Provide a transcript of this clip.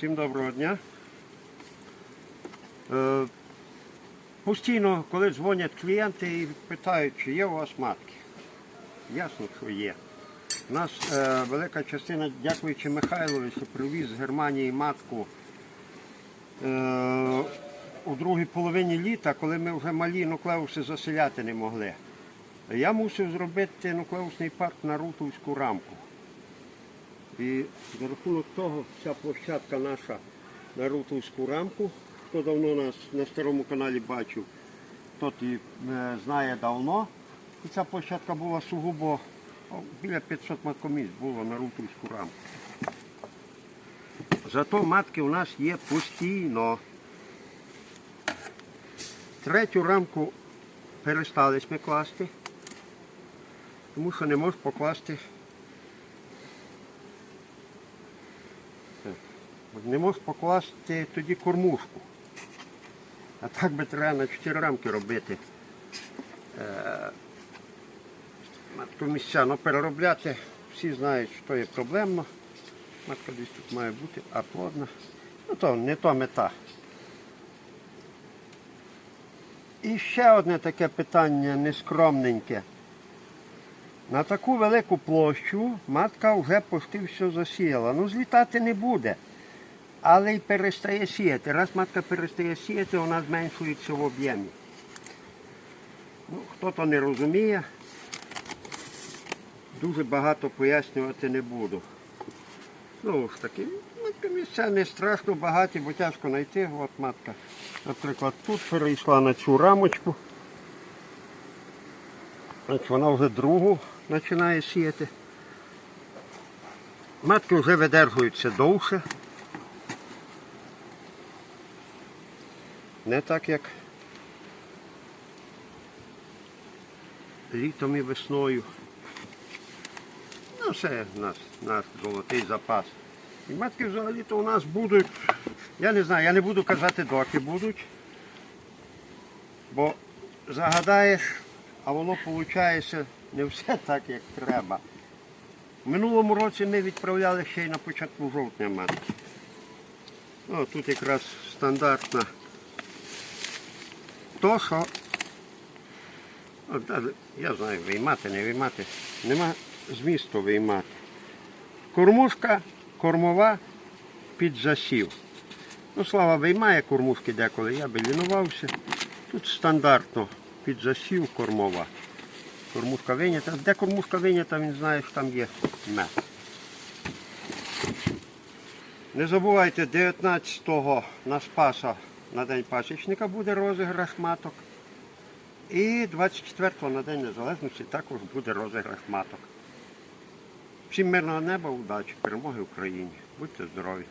Всім доброго дня. Е, Постійно, коли дзвонять клієнти і питають, чи є у вас матки. Ясно, що є. У нас е, велика частина, дякуючи Михайлові, що привіз з Германії матку е, у другій половині літа, коли ми вже малі нуклеуси заселяти не могли. Я мусив зробити нуклеусний парк на рутовську рамку. І за рахунок того ця площадка наша на рутовську рамку, хто давно нас на старому каналі бачив, тот і е, знає давно. І ця площадка була сугубо біля 500 маткомісць було на рутовську рамку. Зато матки у нас є постійно. Третю рамку перестали ми класти, тому що не можеш покласти Не можеш покласти тоді кормушку. А так би треба на 4 рамки робити. Е, матку місця. Ну, переробляти всі знають, що є проблемно. Матка десь тут має бути, а плодна. Ну то не то мета. І ще одне таке питання нескромненьке. На таку велику площу матка вже почти все засіяла. Ну, злітати не буде. Але й перестає сіяти. Раз матка перестає сіяти, вона зменшується в об'ємі. Ну, хто то не розуміє, дуже багато пояснювати не буду. Знову ж таки, матка місця не страшно багаті, бо тяжко знайти. От матка, наприклад, тут перейшла на цю рамочку. Значить, вона вже другу починає сіяти. Матки вже видержуються довше. Не так як літом і весною. Ну, все в нас наш золотий запас. І матки взагалі-то у нас будуть, я не знаю, я не буду казати, доки будуть, бо загадаєш, а воно виходить не все так, як треба. В минулому році ми відправляли ще й на початку жовтня матки. Ну, тут якраз стандартна то, що от, я знаю, виймати, не виймати, нема змісту виймати. Кормушка кормова під засів. Ну, слава виймає кормушки деколи, я би лінувався. Тут стандартно під засів кормова. Кормушка вийнята. Де кормушка вийнята, він знає, що там є мед. Не забувайте, 19-го на Спаса на День пасічника буде розіграш маток. І 24-го на День Незалежності також буде розіграш маток. Всім мирного неба, удачі, перемоги Україні. Будьте здорові!